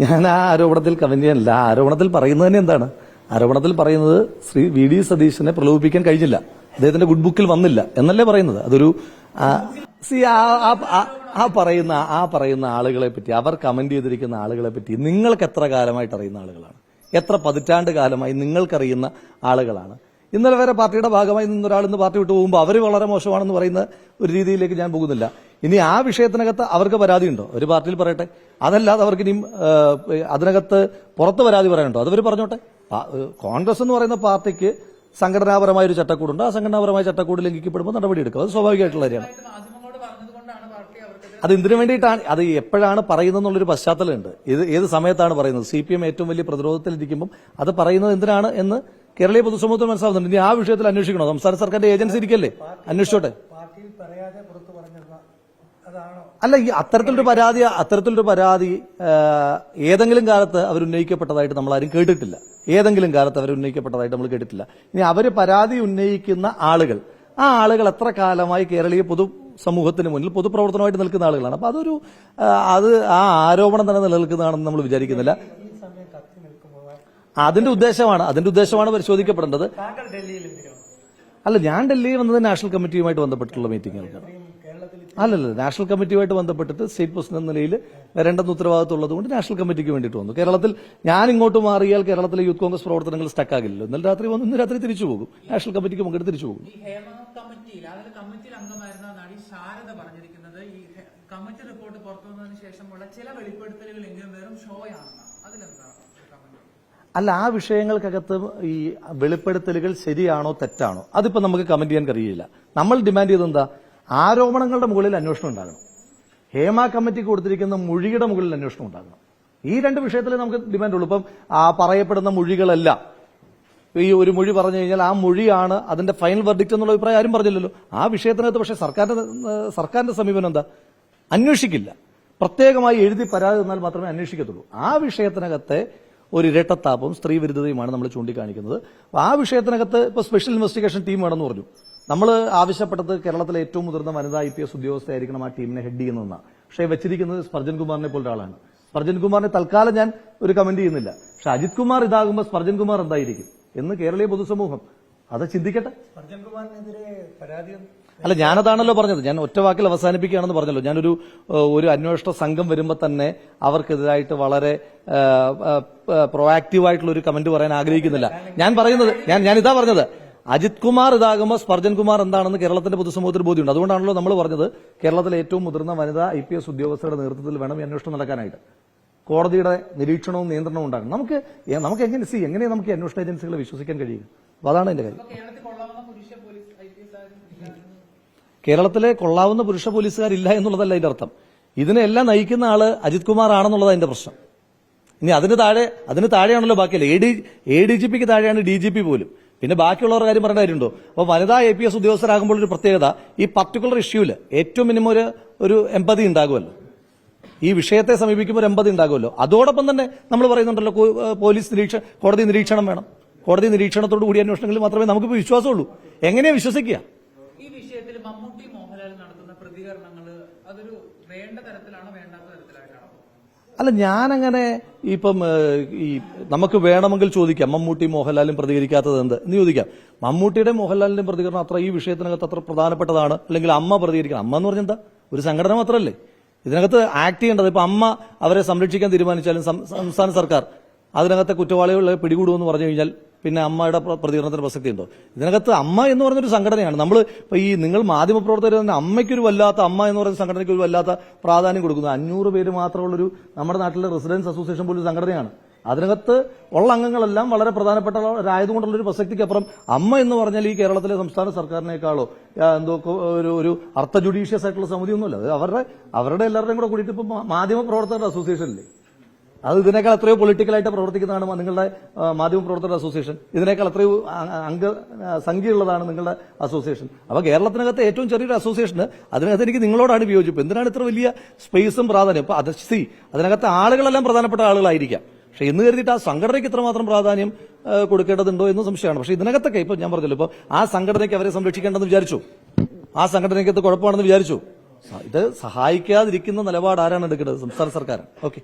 ഞാൻ ആ ആരോപണത്തിൽ കമന്റ് ചെയ്യാനില്ല ആ ആരോപണത്തിൽ പറയുന്നത് തന്നെ എന്താണ്? ആരോപണത്തിൽ പറയുന്നത് ശ്രീ വി ഡി സതീശനെ പ്രലോഭിപ്പിക്കാൻ കഴിഞ്ഞില്ല. അദ്ദേഹത്തിന്റെ ഗുഡ് ബുക്കിൽ വന്നില്ല എന്നല്ലേ പറയുന്നത്? അതൊരു സി ആ പറയുന്ന ആ പറയുന്ന ആളുകളെ പറ്റി അവർ കമന്റ് ചെയ്തിരിക്കുന്ന ആളുകളെ പറ്റി നിങ്ങൾക്ക് എത്ര കാലമായിട്ട് അറിയുന്ന ആളുകളാണ്? എത്ര പതിറ്റാണ്ട് കാലമായി നിങ്ങൾക്കറിയുന്ന ആളുകളാണ്? ഇന്നലെ വരെ പാർട്ടിയുടെ ഭാഗമായി നിന്ന ഒരാൾ ഇന്ന് പാർട്ടി വിട്ടു പോകുമ്പോൾ അവർ വളരെ മോശമാണെന്ന് പറയുന്ന ഒരു രീതിയിലേക്ക് ഞാൻ പോകുന്നില്ല. ഇനി ആ വിഷയത്തിനകത്ത് അവർക്ക് പരാതിയുണ്ടോ? ഒരു പാർട്ടിയിൽ പറയട്ടെ. അതല്ലാതെ അവർക്ക് ഇനിയും അതിനകത്ത് പുറത്ത് പരാതി പറയാനുണ്ടോ? അതവർ പറഞ്ഞോട്ടെ. കോൺഗ്രസ് എന്ന് പറയുന്ന പാർട്ടിക്ക് സംഘടനാപരമായ ഒരു ചട്ടക്കൂടുണ്ട്. ആ സംഘടനാപരമായ ചട്ടക്കൂട് ലംഘിക്കപ്പെടുമ്പോൾ നടപടിയെടുക്കും. അത് സ്വാഭാവികമായിട്ടുള്ള കാര്യമാണ്. അത് എന്തിനു വേണ്ടിയിട്ടാണ്? അത് എപ്പോഴാണ് പറയുന്നത് എന്നുള്ളൊരു പശ്ചാത്തലമുണ്ട്. ഇത് ഏത് സമയത്താണ് പറയുന്നത്? സി പി എം ഏറ്റവും വലിയ പ്രതിരോധത്തിലിരിക്കുമ്പോൾ അത് പറയുന്നത് എന്തിനാണ് എന്ന് കേരളീയ പൊതുസമൂഹത്തിന് മനസ്സിലാവുന്നുണ്ട്. ഇനി ആ വിഷയത്തിൽ അന്വേഷിക്കണോ? സംസ്ഥാന സർക്കാരിന്റെ ഏജൻസി ഇരിക്കല്ലേ? അന്വേഷിച്ചോട്ടെ പാർട്ടിയിൽ പറയാതെ പുറത്തു പറഞ്ഞത് അതാണോ അല്ല ഈ അത്തരത്തിലൊരു പരാതി അത്തരത്തിലൊരു പരാതി ഏതെങ്കിലും കാലത്ത് അവർ ഉന്നയിക്കപ്പെട്ടതായിട്ട് നമ്മൾ ആരും കേട്ടിട്ടില്ല. ഏതെങ്കിലും കാലത്ത് അവർ ഉന്നയിക്കപ്പെട്ടതായിട്ട് നമ്മൾ കേട്ടിട്ടില്ല. ഇനി അവർ പരാതി ഉന്നയിക്കുന്ന ആളുകൾ ആ ആളുകൾ എത്ര കാലമായി കേരളീയ പൊതു സമൂഹത്തിന് മുന്നിൽ പൊതുപ്രവർത്തനമായിട്ട് നിൽക്കുന്ന ആളുകളാണ്. അപ്പൊ അതൊരു അത് ആ ആരോപണം തന്നെ നിലനിൽക്കുന്നതാണെന്ന് നമ്മൾ വിചാരിക്കുന്നില്ല. അതിന്റെ ഉദ്ദേശമാണ് അതിന്റെ ഉദ്ദേശമാണ് പരിശോധിക്കപ്പെടേണ്ടത്. അല്ല ഞാൻ ഡൽഹിയിൽ വന്നത് നാഷണൽ കമ്മിറ്റിയുമായിട്ട് ഇത്രയും കേരളത്തിൽ അല്ലല്ല നാഷണൽ കമ്മിറ്റിയുമായിട്ട് ബന്ധപ്പെട്ടിട്ട് സ്റ്റേറ്റ് പ്രസിഡന്റ് എന്ന നിലയിൽ വരേണ്ടെന്ന് ഉത്തരവാദിത്വം കൊണ്ട് നാഷണൽ കമ്മിറ്റിക്ക് വേണ്ടിയിട്ട് വന്നു. കേരളത്തിൽ ഞാൻ ഇങ്ങോട്ട് മാറിയാൽ കേരളത്തിലെ യൂത്ത് കോൺഗ്രസ് പ്രവർത്തനങ്ങൾ സ്റ്റക്കാകില്ലല്ലോ ഇന്നലെ രാത്രി വന്നു ഇന്ന് രാത്രി തിരിച്ചു പോകും. നാഷണൽ കമ്മിറ്റിക്ക് പങ്കെടുത്ത് തിരിച്ചു പോകും. കമ്മിറ്റി റിപ്പോർട്ട് പുറത്തു വന്നതിന് ശേഷമുള്ള ചില വെളിപ്പെടുത്തലുകൾ എങ്കിലും വെറും ഷോയാണ് അതിലെന്താണ് അല്ല ആ വിഷയങ്ങൾക്കകത്ത് ഈ വെളിപ്പെടുത്തലുകൾ ശരിയാണോ തെറ്റാണോ? അതിപ്പോ നമുക്ക് കമന്റ് ചെയ്യാൻ കഴിയില്ല. നമ്മൾ ഡിമാൻഡ് ചെയ്തത് എന്താ? ആരോപണങ്ങളുടെ മുകളിൽ അന്വേഷണം ഉണ്ടാകണം. ഹേമ കമ്മിറ്റിക്ക് കൊടുത്തിരിക്കുന്ന മൊഴിയുടെ മുകളിൽ അന്വേഷണം ഉണ്ടാകണം. ഈ രണ്ട് വിഷയത്തിൽ നമുക്ക് ഡിമാൻഡ് ഉള്ളൂ. ഇപ്പം ആ പറയപ്പെടുന്ന മൊഴികളല്ല. ഈ ഒരു മൊഴി പറഞ്ഞു കഴിഞ്ഞാൽ ആ മൊഴിയാണ് അതിന്റെ ഫൈനൽ വെർഡിക്റ്റ് എന്നുള്ള അഭിപ്രായം ആരും പറഞ്ഞില്ലല്ലോ. ആ വിഷയത്തിനകത്ത് പക്ഷേ സർക്കാരിന്റെ സർക്കാരിന്റെ സമീപനം എന്താ? അന്വേഷിക്കില്ല. പ്രത്യേകമായി എഴുതി പരാതി തന്നാൽ മാത്രമേ അന്വേഷിക്കത്തുള്ളൂ. ആ വിഷയത്തിനകത്തെ ഒരു ഇരട്ടത്താപ്പും സ്ത്രീ വിരുദ്ധതയുമാണ് നമ്മൾ ചൂണ്ടിക്കാണിക്കുന്നത്. ആ വിഷയത്തിനകത്ത് ഇപ്പോൾ സ്പെഷ്യൽ ഇൻവെസ്റ്റിഗേഷൻ ടീം വേണമെന്ന് പറഞ്ഞു. നമ്മൾ ആവശ്യപ്പെട്ടത് കേരളത്തിലെ ഏറ്റവും മുതിർന്ന വനിതാ ഐ പി എസ് ഉദ്യോഗസ്ഥയായിരിക്കണം ആ ടീമിനെ ഹെഡ് ചെയ്യുന്നതെന്നാണ് പക്ഷേ വെച്ചിരിക്കുന്നത് സ്പർജൻ കുമാറിനെ പോലെ ഒരാളാണ് സ്പർജൻ കുമാറിനെ തൽക്കാലം ഞാൻ ഒരു കമന്റ് ചെയ്യുന്നില്ല. പക്ഷെ അജിത് കുമാർ ഇതാകുമ്പോൾ സ്പർജൻ കുമാർ എന്തായിരിക്കും എന്ന് കേരളീയ പൊതുസമൂഹം അത് ചിന്തിക്കട്ടെ. അല്ല ഞാനതാണല്ലോ പറഞ്ഞത്. ഞാൻ ഒറ്റ വാക്കിൽ അവസാനിപ്പിക്കുകയാണെന്ന് പറഞ്ഞല്ലോ. ഞാനൊരു ഒരു അന്വേഷണ സംഘം വരുമ്പോൾ തന്നെ അവർക്കെതിരായിട്ട് വളരെ പ്രൊആക്റ്റീവ് ആയിട്ടുള്ള ഒരു കമന്റ് പറയാൻ ആഗ്രഹിക്കുന്നില്ല. ഞാൻ പറയുന്നത് ഞാൻ ഞാൻ ഇതാ പറഞ്ഞത്. അജിത് കുമാർ ഇതാകുമ്പോൾ സ്പർജൻ കുമാർ എന്താണെന്ന് കേരളത്തിന്റെ പൊതുസമൂഹത്തിന് ബോധ്യമുണ്ട്. അതുകൊണ്ടാണല്ലോ നമ്മൾ പറഞ്ഞത് കേരളത്തിലെ ഏറ്റവും മുതിർന്ന വനിതാ ഐ പി എസ് ഉദ്യോഗസ്ഥരുടെ നേതൃത്വത്തിൽ വേണം ഈ അന്വേഷണം നടക്കാനായിട്ട്. കോടതിയുടെ നിരീക്ഷണവും നിയന്ത്രണവും ഉണ്ടാകണം. നമുക്ക് നമുക്ക് എങ്ങനെ സി എങ്ങനെ നമുക്ക് അന്വേഷണ ഏജൻസികളെ വിശ്വസിക്കാൻ കഴിയും അപ്പൊ അതാണ് എന്റെ കാര്യം. കേരളത്തിലെ കൊള്ളാവുന്ന പുരുഷ പോലീസുകാരില്ല എന്നുള്ളതല്ല അതിന്റെ അർത്ഥം. ഇതിനെല്ലാം നയിക്കുന്ന ആൾ അജിത് കുമാർ ആണെന്നുള്ളതാണ് അതിന്റെ പ്രശ്നം. ഇനി അതിന് താഴെ അതിന് താഴെയാണല്ലോ ബാക്കിയല്ല? A D A D G പിക്ക് താഴെയാണ് ഡി ജി പി പോലും. പിന്നെ ബാക്കിയുള്ളവരുടെ കാര്യം പറയേണ്ട കാര്യമുണ്ടോ? അപ്പോൾ വനിതാ എ പി എസ് ഉദ്യോഗസ്ഥരാകുമ്പോൾ ഒരു പ്രത്യേകത ഈ പർട്ടിക്കുലർ ഇഷ്യൂൽ ഏറ്റവും മിനിമം ഒരു ഒരു എമ്പതി ഉണ്ടാകുമല്ലോ. ഈ വിഷയത്തെ സമീപിക്കുമ്പോൾ ഒരു എമ്പതി ഉണ്ടാകുമല്ലോ. അതോടൊപ്പം തന്നെ നമ്മൾ പറയുന്നുണ്ടല്ലോ പോലീസ് നിരീക്ഷ കോടതി നിരീക്ഷണം വേണം. കോടതി നിരീക്ഷണത്തോടു കൂടി അന്വേഷണങ്ങളിൽ മാത്രമേ നമുക്കിപ്പോൾ വിശ്വാസമുള്ളൂ. എങ്ങനെയാ വിശ്വസിക്കുക? ഈ വിഷയത്തിൽ മമ്മൂട്ടി നടത്തുന്ന പ്രതികരണങ്ങൾ അതൊരു വേണ്ട തരത്തിലാണോ വേണ്ടാത്ത തരത്തിലായിട്ടാണോ? അല്ല ഞാനങ്ങനെ ഇപ്പം ഈ നമുക്ക് വേണമെങ്കിൽ ചോദിക്കാം. മമ്മൂട്ടി മോഹൻലാലും പ്രതികരിക്കാത്തത് എന്ത് എന്ന് ചോദിക്കാം. മമ്മൂട്ടിയുടെ മോഹൻലാലിന്റെ പ്രതികരണം അത്ര ഈ വിഷയത്തിനകത്ത് അത്ര പ്രധാനപ്പെട്ടതാണ്. അല്ലെങ്കിൽ അമ്മ പ്രതികരിക്കണം. അമ്മ എന്ന് പറഞ്ഞാൽ എന്താ? ഒരു സംഘടന മാത്രമല്ലേ. ഇതിനകത്ത് ആക്ട് ചെയ്യേണ്ടത് ഇപ്പൊ അമ്മ അവരെ സംരക്ഷിക്കാൻ തീരുമാനിച്ചാലും സംസ്ഥാന സർക്കാർ അതിനകത്തെ കുറ്റവാളികളെ പിടികൂടുമെന്ന് പറഞ്ഞു കഴിഞ്ഞാൽ പിന്നെ അമ്മയുടെ പ്ര- പ്രതികരണത്തിന് പ്രസക്തി ഉണ്ടോ? ഇതിനകത്ത് അമ്മ എന്ന് പറയുന്നൊരു സംഘടനയാണ്. നമ്മൾ ഈ നിങ്ങൾ മാധ്യമപ്രവർത്തകർ തന്നെ അമ്മയ്ക്കൊരു വല്ലാത്ത അമ്മ എന്ന് പറയുന്ന സംഘടനയ്ക്ക് ഒരു വല്ലാത്ത പ്രാധാന്യം കൊടുക്കുന്നു. അഞ്ഞൂറ് പേര് മാത്രമുള്ളൊരു നമ്മുടെ നാട്ടിലെ റെസിഡൻസ് അസോസിയേഷൻ പോലൊരു സംഘടനയാണ്. അതിനകത്ത് ഉള്ള അംഗങ്ങളെല്ലാം വളരെ പ്രധാനപ്പെട്ടവരായതുകൊണ്ടുള്ള ഒരു പ്രസക്തിക്കപ്പുറം അമ്മ എന്ന് പറഞ്ഞാൽ ഈ കേരളത്തിലെ സംസ്ഥാന സർക്കാരിനേക്കാളോ എന്തോ ഒരു ഒരു അർത്ഥ ജുഡീഷ്യസ് ആയിട്ടുള്ള സമിതിയൊന്നുമല്ല. അവരുടെ അവരുടെ എല്ലാവരുടെയും കൂടെ കൂടിയിട്ട് ഇപ്പൊ മാധ്യമ പ്രവർത്തകരുടെ അസോസിയേഷനില്ലേ അത് ഇതിനേക്കാൾ എത്രയോ പൊളിറ്റിക്കലായിട്ട് പ്രവർത്തിക്കുന്നതാണ് നിങ്ങളുടെ മാധ്യമ പ്രവർത്തകരുടെ അസോസിയേഷൻ ഇതിനേക്കാൾ എത്രയോ അംഗ സംഖ്യയുള്ളതാണ് നിങ്ങളുടെ അസോസിയേഷൻ അപ്പോൾ കേരളത്തിനകത്ത് ഏറ്റവും ചെറിയൊരു അസോസിയേഷന് അതിനകത്ത് എനിക്ക് നിങ്ങളോടാണ് വിയോജിപ്പ്. എന്തിനാണ് ഇത്ര വലിയ സ്പേസും പ്രാധാന്യം? അപ്പോൾ അത് സി അതിനകത്ത് ആളുകളെല്ലാം പ്രധാനപ്പെട്ട ആളുകളായിരിക്കാം. പക്ഷെ എന്ന് കരുതിയിട്ട് ആ സംഘടനയ്ക്ക് ഇത്രമാത്രം പ്രാധാന്യം കൊടുക്കേണ്ടതുണ്ടോ എന്ന് സംശയമാണ്. പക്ഷെ ഇതിനകത്തൊക്കെ ഇപ്പൊ ഞാൻ പറഞ്ഞല്ലോ ഇപ്പൊ ആ സംഘടനയ്ക്ക് അവരെ സംരക്ഷിക്കേണ്ടെന്ന് വിചാരിച്ചു. ആ സംഘടനയ്ക്ക് ഇത് കുഴപ്പമാണെന്ന് വിചാരിച്ചു. ഇത് സഹായിക്കാതിരിക്കുന്ന നിലപാട് ആരാണ് എടുക്കേണ്ടത് സംസ്ഥാന സർക്കാർ. ഓക്കെ.